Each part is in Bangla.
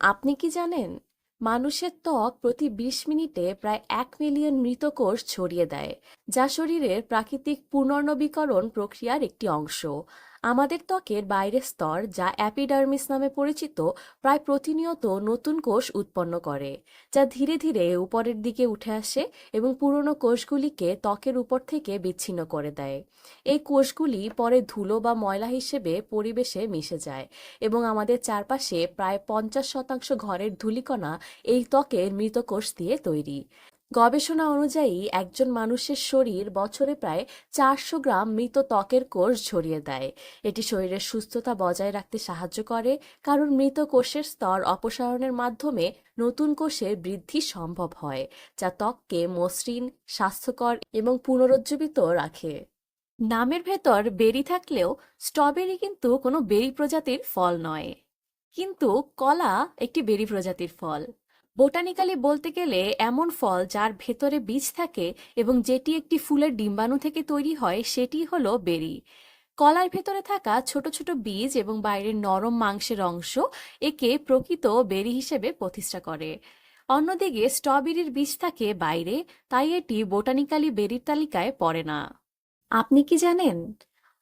আপনি কি জানেন, মানুষের ত্বক প্রতি বিশ মিনিটে প্রায় এক মিলিয়ন মৃতকোষ ছড়িয়ে দেয়, যা শরীরের প্রাকৃতিক পুনর্নবীকরণ প্রক্রিয়ার একটি অংশ। আমাদের ত্বকের বাইরের স্তর, যা অ্যাপিডার্মিস নামে পরিচিত, প্রায় প্রতিনিয়ত নতুন কোষ উৎপন্ন করে, যা ধীরে ধীরে উপরের দিকে উঠে আসে এবং পুরনো কোষগুলিকে ত্বকের উপর থেকে বিচ্ছিন্ন করে দেয়। এই কোষগুলি পরে ধুলো বা ময়লা হিসেবে পরিবেশে মিশে যায় এবং আমাদের চারপাশে প্রায় পঞ্চাশ শতাংশ ঘরের ধূলিকণা এই ত্বকের মৃত কোষ দিয়ে তৈরি। গবেষণা অনুযায়ী একজন মানুষের শরীর বছরে প্রায় চারশো গ্রাম মৃত ত্বকের কোষ ঝরিয়ে দেয়। এটি শরীরের সুস্থতা বজায় রাখতে সাহায্য করে, কারণ মৃত কোষের স্তর অপসারণের মাধ্যমে নতুন কোষের বৃদ্ধি সম্ভব হয়, যা ত্বককে মসৃণ, স্বাস্থ্যকর এবং পুনরুজ্জীবিত রাখে। নামের ভেতর বেরি থাকলেও স্ট্রবেরি কিন্তু কোনো বেরি প্রজাতির ফল নয়। কিন্তু কলা একটি বেরি প্রজাতির ফল। বোটানিক্যালি বলতে গেলে এমন ফল যার ভেতরে বীজ থাকে এবং যেটি একটি ফুলের ডিম্বাণু থেকে তৈরি হয়, সেটি হলো বেরি। কলার ভেতরে থাকা ছোট ছোট বীজ এবং বাইরের নরম মাংসের অংশ একে প্রকৃত বেরি হিসেবে প্রতিষ্ঠা করে। অন্যদিকে স্ট্রবেরির বীজ থাকে বাইরে, তাই এটি বোটানিক্যালি বেরির তালিকায় পড়ে না। আপনি কি জানেন?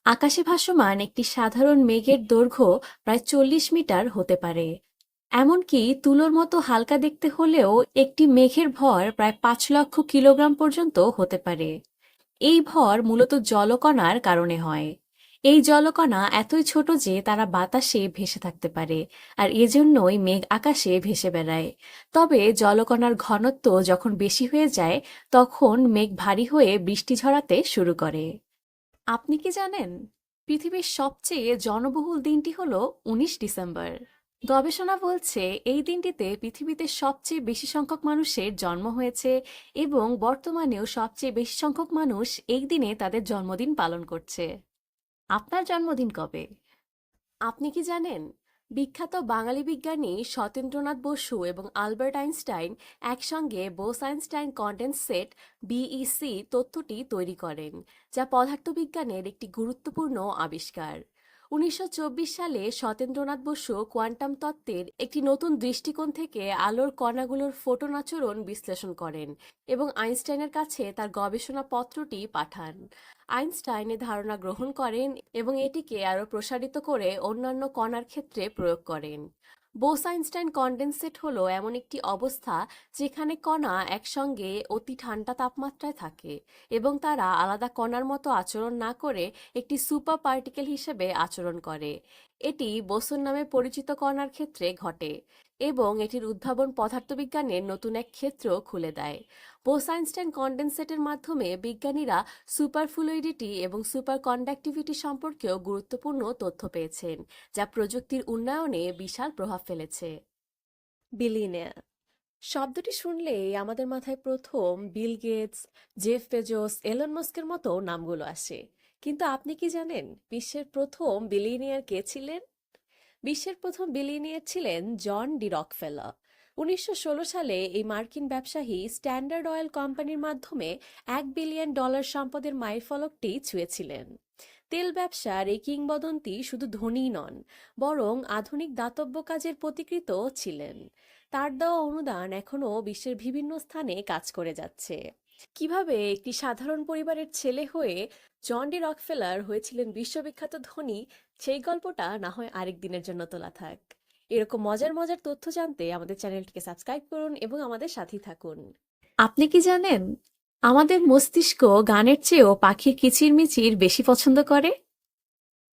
আকাশে ভাসমান একটি সাধারণ মেঘের দৈর্ঘ্য প্রায় চল্লিশ মিটার হতে পারে। এমনকি তুলোর মতো হালকা দেখতে হলেও একটি মেঘের ভর প্রায় পাঁচ লক্ষ কিলোগ্রাম পর্যন্ত হতে পারে। এই ভর মূলত জলকণার কারণে হয়। এই জলকণা এতই ছোট যে তারা বাতাসে ভেসে থাকতে পারে আর এজন্যই মেঘ আকাশে ভেসে বেড়ায়। তবে জলকণার ঘনত্ব যখন বেশি হয়ে যায়, তখন মেঘ ভারী হয়ে বৃষ্টি ঝরাতে শুরু করে। আপনি কি জানেন? পৃথিবীর সবচেয়ে জনবহুল দিনটি হলো উনিশ ডিসেম্বর। গবেষণা বলছে, এই দিনটিতে পৃথিবীতে সবচেয়ে বেশি সংখ্যক মানুষের জন্ম হয়েছে এবং বর্তমানেও সবচেয়ে বেশি সংখ্যক মানুষ এই দিনে তাদের জন্মদিন পালন করছে। আপনার জন্মদিন কবে? আপনি কি জানেন? বিখ্যাত বাঙালি বিজ্ঞানী সত্যেন্দ্রনাথ বসু এবং আলবার্ট আইনস্টাইন একসঙ্গে বোস আইনস্টাইন কন্ডেন্সেট বিইসি তথ্যটি তৈরি করেন, যা পদার্থবিজ্ঞানের একটি গুরুত্বপূর্ণ আবিষ্কার। উনিশশো সালে সতেন্দ্রনাথ বসু কোয়ান্টাম তত্ত্বের একটি নতুন দৃষ্টিকোণ থেকে আলোর কণাগুলোর ফোটন আচরণ বিশ্লেষণ করেন এবং আইনস্টাইনের কাছে তার গবেষণা পত্রটি পাঠান। আইনস্টাইন ধারণা গ্রহণ করেন এবং এটিকে আরও প্রসারিত করে অন্যান্য কণার ক্ষেত্রে প্রয়োগ করেন। বোস আইনস্টাইন কন্ডেনসেট হলো এমন একটি অবস্থা যেখানে কণা একসঙ্গে অতি ঠান্ডা তাপমাত্রায় থাকে এবং তারা আলাদা কণার মতো আচরণ না করে একটি সুপার পার্টিকেল হিসেবে আচরণ করে। এটি বোসন নামে পরিচিত কণার ক্ষেত্রে ঘটে। এবং এটির উদ্ভাবন পদার্থবিজ্ঞানের নতুন এক ক্ষেত্র খুলে দেয়। বোস আইনস্টাইন কন্ডেনসেটের মাধ্যমে বিজ্ঞানীরা সুপার ফ্লুইডিটি এবং সুপার কন্ডাক্টিভিটি সম্পর্কেও গুরুত্বপূর্ণ তথ্য পেয়েছেন, যা প্রযুক্তির উন্নয়নে বিশাল প্রভাব ফেলেছে। বিলিয়নিয়ার শব্দটি শুনলেই আমাদের মাথায় প্রথম Bill Gates, Jeff Bezos, Elon মস্কের মতো নামগুলো আসে। কিন্তু আপনি কি জানেন বিশ্বের প্রথম বিলিয়নিয়ার কে ছিলেন? বিশ্বের প্রথম বিলিয়নিয়ার ছিলেন জন ডি রকফেলার। উনিশশো ষোলো সালে এই মার্কিন ব্যবসায়ী স্ট্যান্ডার্ড অয়েল কোম্পানির মাধ্যমে এক বিলিয়ন ডলার সম্পদের মাইলফলকটি ছুঁয়েছিলেন। তেল ব্যবসার এই কিংবদন্তি শুধু ধনীই নন, বরং আধুনিক দাতব্য কাজের প্রতিকৃত ছিলেন। তার দেওয়া অনুদান এখনও বিশ্বের বিভিন্ন স্থানে কাজ করে যাচ্ছে। কীভাবে একটি সাধারণ পরিবারের ছেলে হয়ে জন ডি রকফেলার হয়েছিলেন বিশ্ববিখ্যাত ধনী? সেই গল্পটা না হয় আরেক দিনের জন্য তোলা থাক। এরকম মজার মজার তথ্য জানতে আমাদের চ্যানেলটিকে সাবস্ক্রাইব করুন এবং আমাদের সাথেই থাকুন। আপনি কি জানেন, আমাদের মস্তিষ্ক গানের চেয়েও পাখির কিচিরমিচির বেশি পছন্দ করে?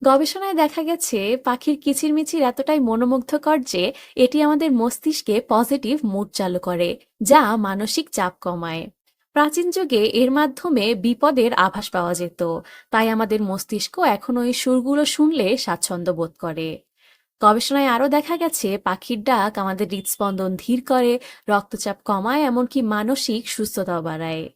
গবেষণায় দেখা গেছে, পাখির কিচিরমিচির এতটাই মনোমুগ্ধকর যে এটি আমাদের মস্তিষ্কে পজিটিভ মুড চালু করে, যা মানসিক চাপ কমায়। প্রাচীন যুগে এর মাধ্যমে বিপদের আভাস পাওয়া যেত। তাই আমাদের মস্তিষ্ক এখনও এই সুরগুলো শুনলে স্বাচ্ছন্দ্য বোধ করে। গবেষণায় আরও দেখা গেছে, পাখির ডাক আমাদের হৃদস্পন্দন ধীর করে, রক্তচাপ কমায়, এমনকি মানসিক সুস্থতাও বাড়ায়।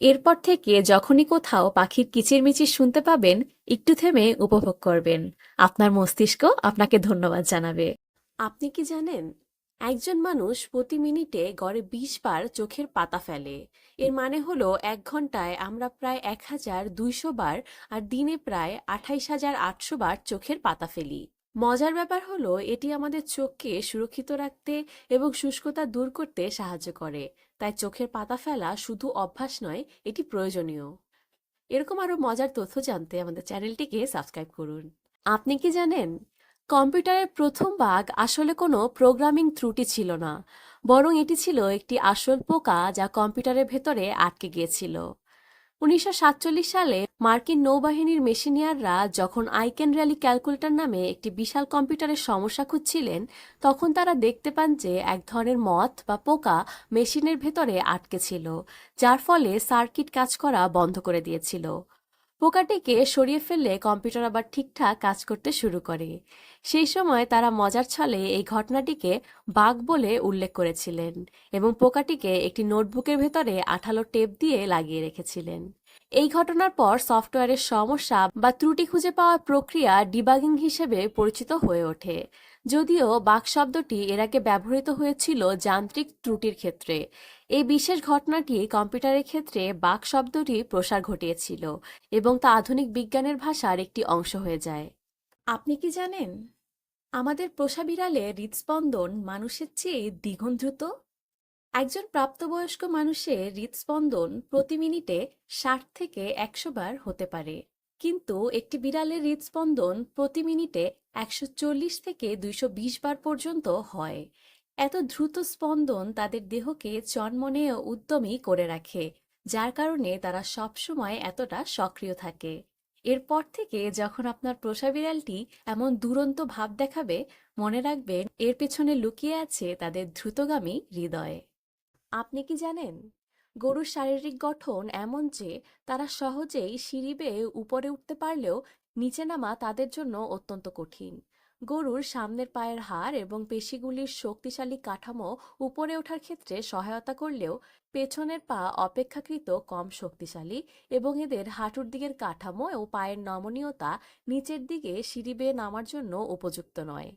এরপর থেকে যখনই কোথাও পাখির কিচিরমিচির শুনতে পাবেন, একটু থেমে উপভোগ করবেন। আপনার মস্তিষ্ক আপনাকে ধন্যবাদ জানাবে। আপনি কি জানেন একজন মানুষ প্রতি মিনিটে গড়ে বিশ বার চোখের পাতা ফেলে। এর মানে হলো এক ঘন্টায় আমরা প্রায় এক হাজার দুইশো বার আর দিনে প্রায় আঠাইশ হাজার আটশো বার চোখের পাতা ফেলি। মজার ব্যাপার হলো এটি আমাদের চোখকে সুরক্ষিত রাখতে এবং শুষ্কতা দূর করতে সাহায্য করে। তাই চোখের পাতা ফেলা শুধু অভ্যাস নয়, এটি প্রয়োজনীয়। এরকম আরও মজার তথ্য জানতে আমাদের চ্যানেলটিকে সাবস্ক্রাইব করুন। আপনি কি জানেন কম্পিউটারের প্রথম ভাগ আসলে কোনো প্রোগ্রামিং ত্রুটি ছিল না, বরং এটি ছিল একটি আসল পোকা যা কম্পিউটারের ভেতরে আটকে গিয়েছিল। উনিশশো সাতচল্লিশ সালে মার্কিন নৌবাহিনীর মেশিনিয়াররা যখন আইকেন র্যালি ক্যালকুলেটর নামে একটি বিশাল কম্পিউটারের সমস্যা খুঁজছিলেন, তখন তারা দেখতে পান যে এক ধরনের মথ বা পোকা মেশিনের ভেতরে আটকে ছিল, যার ফলে সার্কিট কাজ করা বন্ধ করে দিয়েছিল। পোকাটিকে সরিয়ে ফেললে কম্পিউটার আবার ঠিকঠাক কাজ করতে শুরু করে। সেই সময় তারা মজার ছলে এই ঘটনাটিকে বাগ বলে উল্লেখ করেছিলেন এবং পোকাটিকে একটি নোটবুকের ভেতরে আঠালো টেপ দিয়ে লাগিয়ে রেখেছিলেন। এই ঘটনার পর সফটওয়্যারের সমস্যা বা ত্রুটি খুঁজে পাওয়ার প্রক্রিয়া ডিবাগিং হিসেবে পরিচিত হয়ে ওঠে। যদিও বাক শব্দটি এর আগে ব্যবহৃত হয়েছিল যান্ত্রিক ত্রুটির ক্ষেত্রে। এই বিশেষ ঘটনাটি কম্পিউটারের ক্ষেত্রে বাক শব্দটি প্রসার ঘটিয়েছিল এবং তা আধুনিক বিজ্ঞানের ভাষার একটি অংশ হয়ে যায়। আপনি কি জানেন, আমাদের পোষা বিড়ালে হৃদস্পন্দন মানুষের চেয়ে দ্বিগুণ দ্রুত একজন প্রাপ্তবয়স্ক মানুষের হৃদস্পন্দন প্রতি মিনিটে ষাট থেকে একশো বার হতে পারে। কিন্তু একটি বিড়ালের হৃদস্পন্দন প্রতি মিনিটে একশো চল্লিশ থেকে দুইশো বিশ বার পর্যন্ত হয়। এত দ্রুত স্পন্দন তাদের দেহকে চনমনে ও উদ্যমী করে রাখে, যার কারণে তারা সবসময় এতটা সক্রিয় থাকে। এরপর থেকে যখন আপনার পোষা বিড়ালটি এমন দুরন্ত ভাব দেখাবে, মনে রাখবেন এর পেছনে লুকিয়ে আছে তাদের দ্রুতগামী হৃদয়ে। আপনি কি জানেন? গরুর শারীরিক গঠন এমন যে, তারা সহজেই সিঁড়ি বেয়ে উপরে উঠতে পারলেও নিচে নামা তাদের জন্য অত্যন্ত কঠিন। গরুর সামনের পায়ের হাড় এবং পেশিগুলির শক্তিশালী কাঠামো উপরে ওঠার ক্ষেত্রে সহায়তা করলেও পেছনের পা অপেক্ষাকৃত কম শক্তিশালী এবং এদের হাঁটুর দিকের কাঠামো ও পায়ের নমনীয়তা নিচের দিকে সিঁড়ি বেয়ে নামার জন্য উপযুক্ত নয়।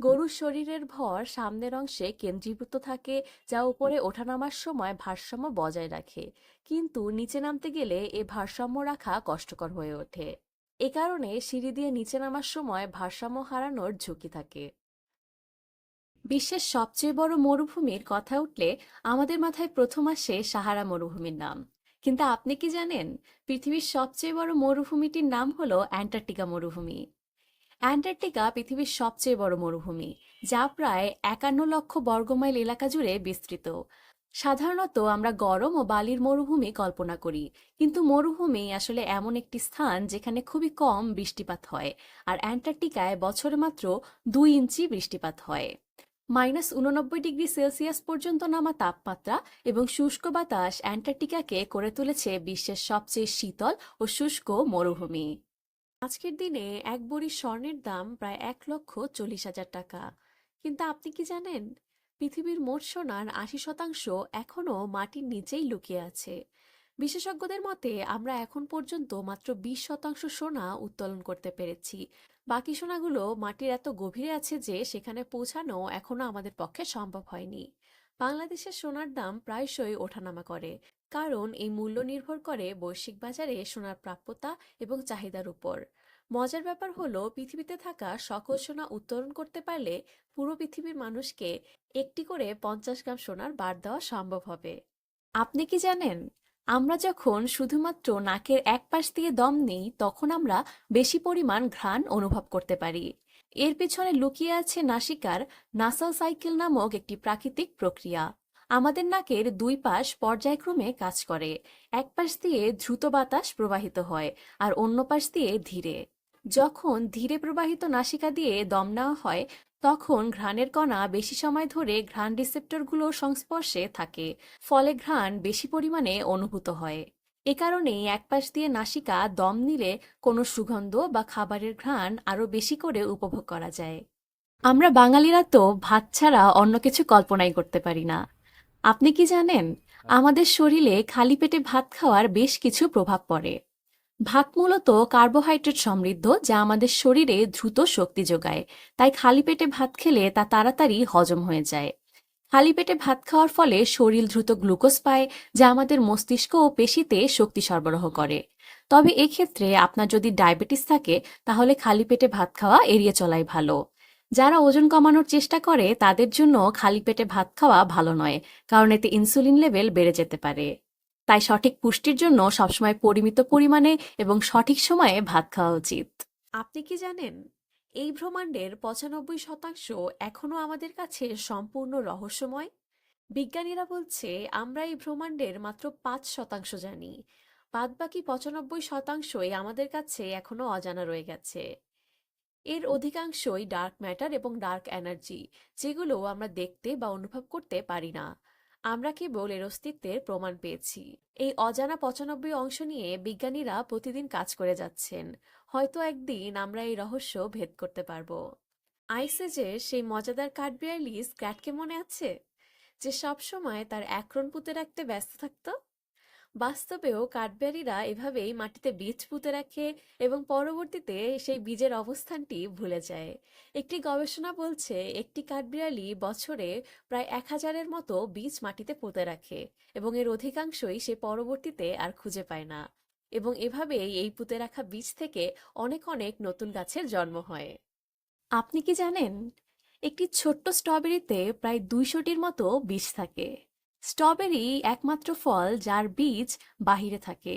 গরুর শরীরের ভর সামনের অংশে কেন্দ্রীভূত থাকে, যা উপরে ওঠানামার সময় ভারসাম্য বজায় রাখে। কিন্তু নিচে নামতে গেলে এ ভারসাম্য রাখা কষ্টকর হয়ে ওঠে। এ কারণে সিঁড়ি দিয়ে নিচে নামার সময় ভারসাম্য হারানোর ঝুঁকি থাকে। বিশ্বের সবচেয়ে বড় মরুভূমির কথা উঠলে আমাদের মাথায় প্রথম আসে সাহারা মরুভূমির নাম। কিন্তু আপনি কি জানেন, পৃথিবীর সবচেয়ে বড় মরুভূমিটির নাম হলো অ্যান্টার্কটিকা মরুভূমি। অ্যান্টার্কটিকা পৃথিবীর সবচেয়ে বড় মরুভূমি, যা প্রায় একান্ন লক্ষ বর্গমাইল এলাকা জুড়ে বিস্তৃত। সাধারণত আমরা গরম ও বালির মরুভূমি কল্পনা করি, কিন্তু মরুভূমি আসলে এমন একটি স্থান যেখানে খুবই কম বৃষ্টিপাত হয় আর অ্যান্টার্কটিকায় বছরে মাত্র দুই ইঞ্চি বৃষ্টিপাত হয়। মাইনাস উননব্বই ডিগ্রি সেলসিয়াস পর্যন্ত নামা তাপমাত্রা এবং শুষ্ক বাতাস অ্যান্টার্কটিকাকে করে তুলেছে বিশ্বের সবচেয়ে শীতল ও শুষ্ক মরুভূমি। আজকের দিনে এক বড়ি স্বর্ণের দাম প্রায় এক লক্ষ চল্লিশ হাজার টাকা। কিন্তু আপনি কি জানেন? পৃথিবীর মোট সোনার আশি শতাংশ এখনও মাটির নিচেই লুকিয়ে আছে। বিশেষজ্ঞদের মতে, আমরা এখন পর্যন্ত মাত্র বিশ শতাংশ সোনা উত্তোলন করতে পেরেছি। বাকি সোনাগুলো মাটির এত গভীরে আছে যে, সেখানে পৌঁছানো এখনও আমাদের পক্ষে সম্ভব হয়নি। বাংলাদেশের সোনার দাম প্রায়শই ওঠানামা করে, কারণ এই মূল্য নির্ভর করে বৈশ্বিক বাজারে সোনার প্রাপ্যতা এবং চাহিদার উপর। মজার ব্যাপার হলো, পৃথিবীতে থাকা সকল সোনা উত্তোলন করতে পারলে পুরো পৃথিবীর মানুষকে একটি করে পঞ্চাশ গ্রাম সোনার বার দেওয়া সম্ভব হবে। আপনি কি জানেন, আমরা যখন শুধুমাত্র নাকের এক পাশ দিয়ে দম নিই, তখন আমরা বেশি পরিমাণ ঘ্রাণ অনুভব করতে পারি। এর পেছনে লুকিয়ে আছে নাসিকার নাসাল সাইকেল নামক একটি প্রাকৃতিক প্রক্রিয়া। আমাদের নাকের দুই পাশ পর্যায়ক্রমে কাজ করে। এক পাশ দিয়ে দ্রুত বাতাস প্রবাহিত হয় আর অন্য পাশ দিয়ে ধীরে। যখন ধীরে প্রবাহিত নাসিকা দিয়ে দম নেওয়া হয়, তখন ঘ্রাণের কণা বেশি সময় ধরে ঘ্রাণ রিসেপ্টরগুলোর সংস্পর্শে থাকে, ফলে ঘ্রাণ বেশি পরিমাণে অনুভূত হয়। এ কারণেই একপাশ দিয়ে নাসিকা দম নিলে কোনো সুগন্ধ বা খাবারের ঘ্রাণ আরও বেশি করে উপভোগ করা যায়। আমরা বাঙালিরা তো ভাত ছাড়া অন্য কিছু কল্পনাই করতে পারি না। আপনি কি জানেন, আমাদের শরীরে খালি পেটে ভাত খাওয়ার বেশ কিছু প্রভাব পড়ে। ভাত মূলত কার্বোহাইড্রেট সমৃদ্ধ যা আমাদের শরীরে দ্রুত শক্তি যোগায়, তাই খালি পেটে ভাত খেলে তা তাড়াতাড়ি হজম হয়ে যায়। খালি পেটে ভাত খাওয়ার ফলে শরীর দ্রুত গ্লুকোজ পায়, যা আমাদের মস্তিষ্ক ও পেশিতে শক্তি সরবরাহ করে। তবে এক্ষেত্রে আপনার যদি ডায়াবেটিস থাকে, তাহলে খালি পেটে ভাত খাওয়া এড়িয়ে চলাই ভালো। যারা ওজন কমানোর চেষ্টা করে, তাদের জন্য খালি পেটে ভাত খাওয়া ভালো নয়, কারণ এতে ইনসুলিন লেভেল বেড়ে যেতে পারে। তাই সঠিক পুষ্টির জন্য সবসময় পরিমিত পরিমাণে এবং সঠিক সময়ে ভাত খাওয়া উচিত। আপনি কি জানেন এই ব্রহ্মাণ্ডের পঁচানব্বই শতাংশ এখনও আমাদের কাছে সম্পূর্ণ রহস্যময়। বিজ্ঞানীরা বলছে, আমরা এই ব্রহ্মাণ্ডের মাত্র পাঁচ শতাংশ জানি। বাদবাকি পঁচানব্বই শতাংশই আমাদের কাছে এখনও অজানা রয়ে গেছে। এর অধিকাংশই ডার্ক ম্যাটার এবং ডার্ক এনার্জি, যেগুলো আমরা দেখতে বা অনুভব করতে পারি না। আমরা কেবল এর অস্তিত্বের প্রমাণ পেয়েছি। এই অজানা পঁচানব্বই অংশ নিয়ে বিজ্ঞানীরা প্রতিদিন কাজ করে যাচ্ছেন। হয়তো একদিন আমরা এই রহস্য ভেদ করতে পারব। আইসেজের সেই মজাদার কাঠবিড়ালি স্ক্র্যাটকে মনে আছে? যে সবসময় তার একরণ পুঁতে রাখতে ব্যস্ত থাকত? বাস্তবেও কাঠবিড়ালিরা এভাবেই মাটিতে বীজ পুঁতে রাখে এবং পরবর্তীতে সেই বীজের অবস্থানটি ভুলে যায়। একটি গবেষণা বলছে, একটি কাঠবিড়ালি বছরে প্রায় এক হাজারের মতো বীজ মাটিতে পুঁতে রাখে এবং এর অধিকাংশই সে পরবর্তীতে আর খুঁজে পায় না। এবং এভাবেই এই পুঁতে রাখা বীজ থেকে অনেক অনেক নতুন গাছের জন্ম হয়। আপনি কি জানেন, একটি ছোট্ট স্ট্রবেরিতে প্রায় দুইশোটির মতো বীজ থাকে। স্ট্রবেরি একমাত্র ফল যার বীজ বাহিরে থাকে।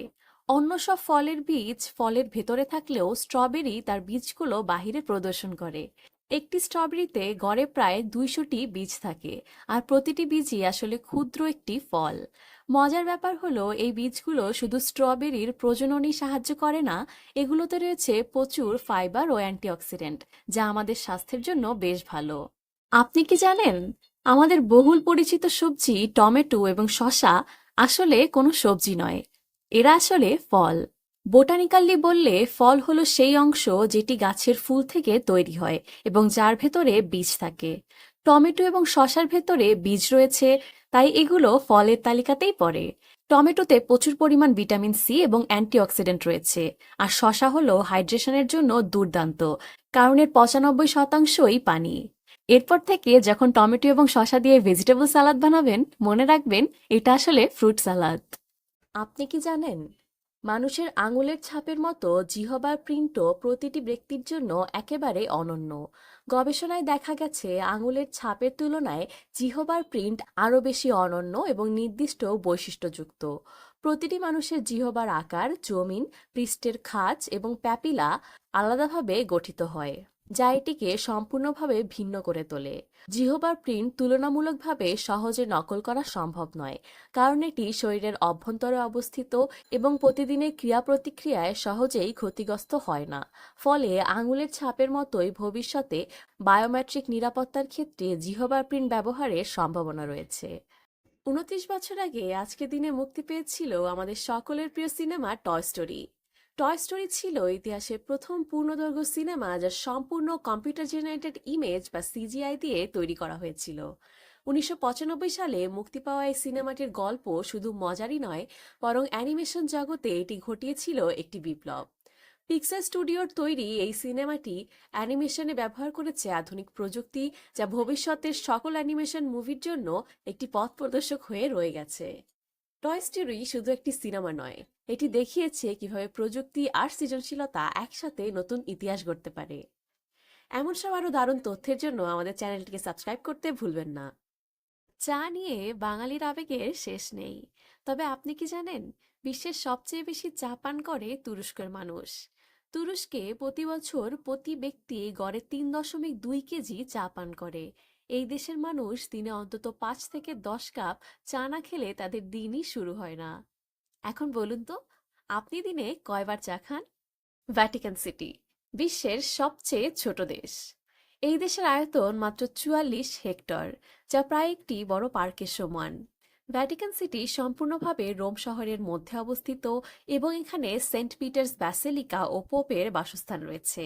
অন্য সব ফলের বীজ ফলের ভেতরে থাকলেও স্ট্রবেরি তার বীজগুলো বাহিরে প্রদর্শন করে। একটি স্ট্রবেরিতে গড়ে প্রায় দুইশোটি বীজ থাকে, আর প্রতিটি বীজই আসলে ক্ষুদ্র একটি ফল। মজার ব্যাপার হলো, এই বীজগুলো শুধু স্ট্রবেরির প্রজননই সাহায্য করে না, এগুলোতে রয়েছে প্রচুর ফাইবার ও অ্যান্টিঅক্সিডেন্ট, যা আমাদের স্বাস্থ্যের জন্য বেশ ভালো। আপনি কি জানেন? আমাদের বহুল পরিচিত সবজি টমেটো এবং শসা আসলে কোনো সবজি নয়, এরা আসলে ফল। বোটানিক্যালি বললে ফল হলো সেই অংশ যেটি গাছের ফুল থেকে তৈরি হয় এবং যার ভেতরে বীজ থাকে। টমেটো এবং শশার ভেতরে বীজ রয়েছে, তাই এগুলো ফলের তালিকাতেই পড়ে। টমেটোতে প্রচুর পরিমাণ ভিটামিন সি এবং অ্যান্টিঅক্সিডেন্ট রয়েছে, আর শশা হলো হাইড্রেশনের জন্য দুর্দান্ত, কারণ এর পঁচানব্বই শতাংশই পানি। এরপর থেকে যখন টমেটো এবং শসা দিয়ে ভেজিটেবল সালাদ বানাবেন, মনে রাখবেন এটা আসলে ফ্রুট সালাদ আপনি কি জানেন মানুষের আঙুলের ছাপের মতো জিহবার প্রিন্টও প্রতিটি ব্যক্তির জন্য একেবারে অনন্য। গবেষণায় দেখা গেছে, আঙুলের ছাপের তুলনায় জিহবার প্রিন্ট আরও বেশি অনন্য এবং নির্দিষ্ট বৈশিষ্ট্যযুক্ত। প্রতিটি মানুষের জিহবার আকার, জমিন, পৃষ্ঠের খাঁজ এবং প্যাপিলা আলাদাভাবে গঠিত হয়। যা এটিকে সম্পূর্ণভাবে ভিন্ন করে তোলে। জিহবার প্রিন্ট তুলনামূলকভাবে সহজে নকল করা সম্ভব নয়, কারণ এটি শরীরের অভ্যন্তরে অবস্থিত এবং প্রতিদিনের ক্রিয়া প্রতিক্রিয়ায় সহজেই ক্ষতিগ্রস্ত হয় না। ফলে আঙুলের ছাপের মতোই ভবিষ্যতে বায়োমেট্রিক নিরাপত্তার ক্ষেত্রে জিহবার প্রিন্ট ব্যবহারের সম্ভাবনা রয়েছে। উনত্রিশ বছর আগে আজকের দিনে মুক্তি পেয়েছিল আমাদের সকলের প্রিয় cinema Toy Story. Toy Story ছিল ইতিহাসের প্রথম পূর্ণদৈর্ঘ্য সিনেমা যা সম্পূর্ণ কম্পিউটার জেনারেটেড ইমেজ বা সিজিআই দিয়ে তৈরি করা হয়েছিল। উনিশশো পঁচানব্বই সালে মুক্তি পাওয়া এই সিনেমাটির গল্প শুধু মজারই নয়, বরং অ্যানিমেশন জগতে এটি ঘটিয়েছিল একটি বিপ্লব। পিক্সার স্টুডিওর তৈরি এই সিনেমাটি অ্যানিমেশনে ব্যবহার করেছে আধুনিক প্রযুক্তি যা ভবিষ্যতের সকল অ্যানিমেশন মুভির জন্য একটি পথ প্রদর্শক হয়ে রয়ে গেছে। টয় স্টোরি শুধু একটি সিনেমা নয়, এটি দেখিয়েছে কীভাবে প্রযুক্তি আর সৃজনশীলতা একসাথে নতুন ইতিহাস গড়তে পারে। এমন সব আরও দারুণ তথ্যের জন্য আমাদের চ্যানেলটিকে সাবস্ক্রাইব করতে ভুলবেন না। চা নিয়ে বাঙালির আবেগের শেষ নেই। তবে আপনি কি জানেন, বিশ্বের সবচেয়ে বেশি চা পান করে তুরস্কের মানুষ। তুরস্কে প্রতি বছর প্রতি ব্যক্তি গড়ে তিন দশমিক দুই কেজি চা পান করে। এই দেশের মানুষ দিনে অন্তত পাঁচ থেকে দশ কাপ চা না খেলে তাদের দিনই শুরু হয় না। এখন বলুন তো, আপনি দিনে কয়বার চা খান? ভ্যাটিকান সিটি বিশ্বের সবচেয়ে ছোট দেশ। এই দেশের আয়তন মাত্র চুয়াল্লিশ হেক্টর, যা প্রায় একটি বড় পার্কের সমান। ভ্যাটিকান সিটি সম্পূর্ণভাবে রোম শহরের মধ্যে অবস্থিত এবং এখানে সেন্ট পিটার্স ব্যাসেলিকা ও পোপের বাসস্থান রয়েছে।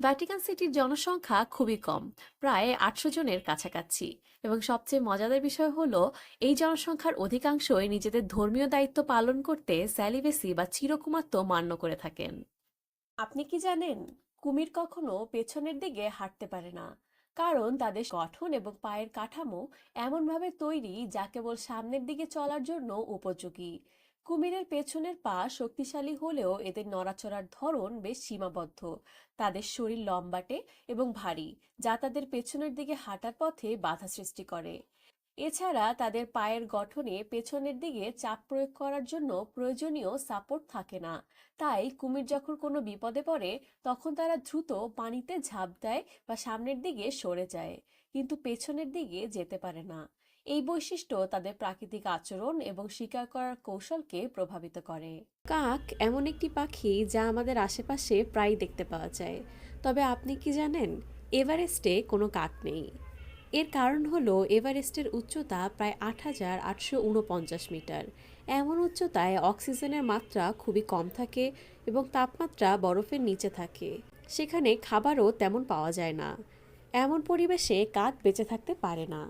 ভ্যাটিকান সিটির জনসংখ্যা খুবই কম, প্রায় আটশো জনের কাছাকাছি। এবং সবচেয়ে মজাদার বিষয় হলো, এই জনসংখ্যার অধিকাংশই নিজেদের ধর্মীয় দায়িত্ব পালন করতে স্যালিবেসি বা চিরকুমাত্ম মান্য করে থাকেন। আপনি কি জানেন, কুমির কখনো পেছনের দিকে হাঁটতে পারে না, কারণ তাদের গঠন এবং পায়ের কাঠামো এমনভাবে তৈরি যা কেবল সামনের দিকে চলার জন্য উপযোগী। কুমিরের পেছনের পা শক্তিশালী হলেও এদের নড়াচড়ার ধরন বেশ সীমাবদ্ধ। তাদের শরীর লম্বাটে এবং ভারী, যা তাদের পেছনের দিকে হাঁটার পথে বাধা সৃষ্টি করে। এছাড়া তাদের পায়ের গঠনে পেছনের দিকে চাপ প্রয়োগ করার জন্য প্রয়োজনীয় সাপোর্ট থাকে না। তাই কুমির যখন কোনো বিপদে পড়ে, তখন তারা দ্রুত পানিতে ঝাঁপ দেয় বা সামনের দিকে সরে যায়, কিন্তু পেছনের দিকে যেতে পারে না। এই বৈশিষ্ট্য তাদের প্রাকৃতিক আচরণ এবং শিকার করার কৌশলকে প্রভাবিত করে। কাক এমন একটি পাখি যা আমাদের আশেপাশে প্রায় দেখতে পাওয়া যায়। তবে আপনি কি জানেন, এভারেস্টে কোনো কাক নেই। এর কারণ হলো, এভারেস্টের উচ্চতা প্রায় আট হাজার আটশো উনপঞ্চাশ মিটার। এমন উচ্চতায় অক্সিজেনের মাত্রা খুবই কম থাকে এবং তাপমাত্রা বরফের নিচে থাকে। সেখানে খাবারও তেমন পাওয়া যায় না। এমন পরিবেশে কাক বেঁচে থাকতে পারে না।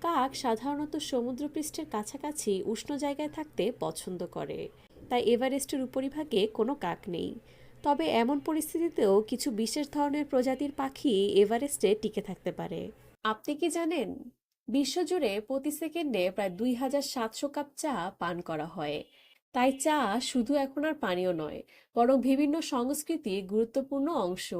কাক সাধারণত সমুদ্রপৃষ্ঠের কাছাকাছি উষ্ণ জায়গায় থাকতে পছন্দ করে। তাই এভারেস্টের উপরিভাগে কোনো কাক নেই। তবে এমন পরিস্থিতিতেও কিছু বিশেষ ধরনের প্রজাতির পাখি এভারেস্টে টিকে থাকতে পারে। আপনি কি জানেন? বিশ্বজুড়ে প্রতি সেকেন্ডে প্রায় দুই হাজার সাতশো কাপ চা পান করা হয়। তাই চা শুধু এখন আর পানীয় নয়, বরং বিভিন্ন সংস্কৃতির গুরুত্বপূর্ণ অংশ।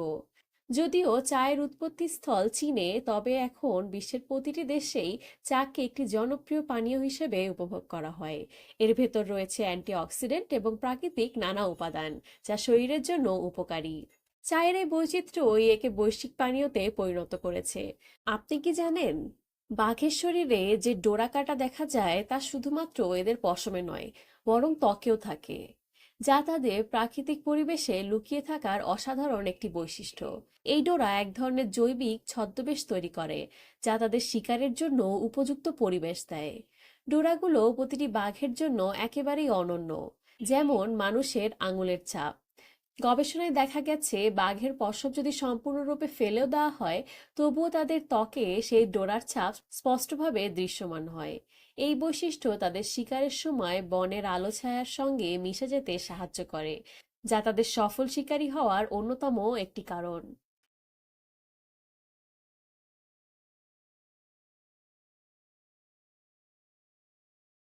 যদিও চায়ের উৎপত্তি স্থল চীনে, তবে এখন বিশ্বের প্রতিটি দেশেই চাকে একটি জনপ্রিয় পানীয় হিসেবে উপভোগ করা হয়। এর ভেতর রয়েছে অ্যান্টিঅক্সিডেন্ট এবং প্রাকৃতিক নানা উপাদান, যা শরীরের জন্য উপকারী। চায়ের এই বৈচিত্র্যই একে বৈশ্বিক পানীয়তে পরিণত করেছে। আপনি কি জানেন? বাঘের শরীরে যে ডোরা কাটা দেখা যায়, তা শুধুমাত্র এদের পশমে নয়, বরং ত্বকেও থাকে। যা তাদের প্রাকৃতিক পরিবেশে লুকিয়ে থাকার অসাধারণ একটি বৈশিষ্ট্য। এই ডোরা এক ধরনের জৈবিক ছদ্মবেশ তৈরি করে, যা তাদের শিকারের জন্য উপযুক্ত পরিবেশ দেয়। ডোরাগুলো প্রতিটি বাঘের জন্য একেবারেই অনন্য, যেমন মানুষের আঙুলের ছাপ গবেষণায় দেখা গেছে, বাঘের পশম যদি সম্পূর্ণরূপে ফেলেও দেওয়া হয়, তবুও তাদের ত্বকে সেই ডোরার ছাপ স্পষ্টভাবে দৃশ্যমান হয়। এই বৈশিষ্ট্য তাদের শিকারের সময় বনের আলো ছায়ার সঙ্গে মিশে যেতে সাহায্য করে, যা তাদের সফল শিকারী হওয়ার অন্যতম একটি কারণ।